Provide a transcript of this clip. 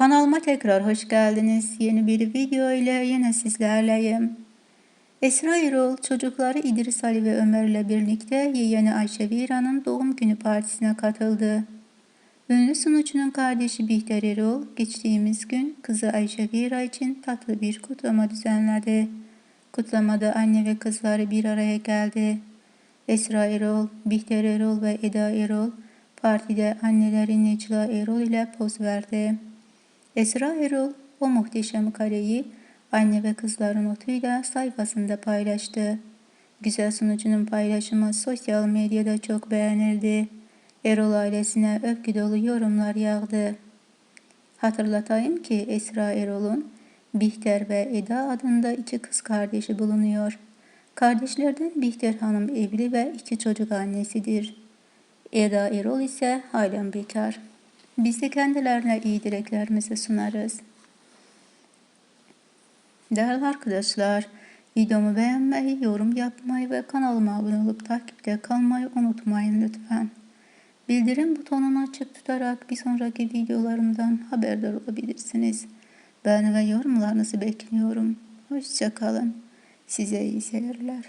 Kanalıma tekrar hoş geldiniz. Yeni bir video ile yine sizlerleyim. Esra Erol çocukları İdris Ali ve Ömer ile birlikte yeğeni Ayşe Vira'nın doğum günü partisine katıldı. Ünlü sunucunun kardeşi Bihter Erol geçtiğimiz gün kızı Ayşe Vira için tatlı bir kutlama düzenledi. Kutlamada anne ve kızları bir araya geldi. Esra Erol, Bihter Erol ve Eda Erol partide anneleri Necla Erol ile poz verdi. Esra Erol o muhteşem kareyi anne ve kızların notuyla sayfasında paylaştı. Güzel sunucunun paylaşımı sosyal medyada çok beğenildi. Erol ailesine övgü dolu yorumlar yağdı. Hatırlatayım ki Esra Erol'un Bihter ve Eda adında iki kız kardeşi bulunuyor. Kardeşlerden Bihter Hanım evli ve iki çocuk annesidir. Eda Erol ise halen bekar. Biz de kendilerine iyi dileklerimizi sunarız. Değerli arkadaşlar, videomu beğenmeyi, yorum yapmayı ve kanalıma abone olup takipte kalmayı unutmayın lütfen. Bildirim butonunu açık tutarak bir sonraki videolarımdan haberdar olabilirsiniz. Beğeni ve yorumlarınızı bekliyorum. Hoşçakalın. Size iyi seyirler.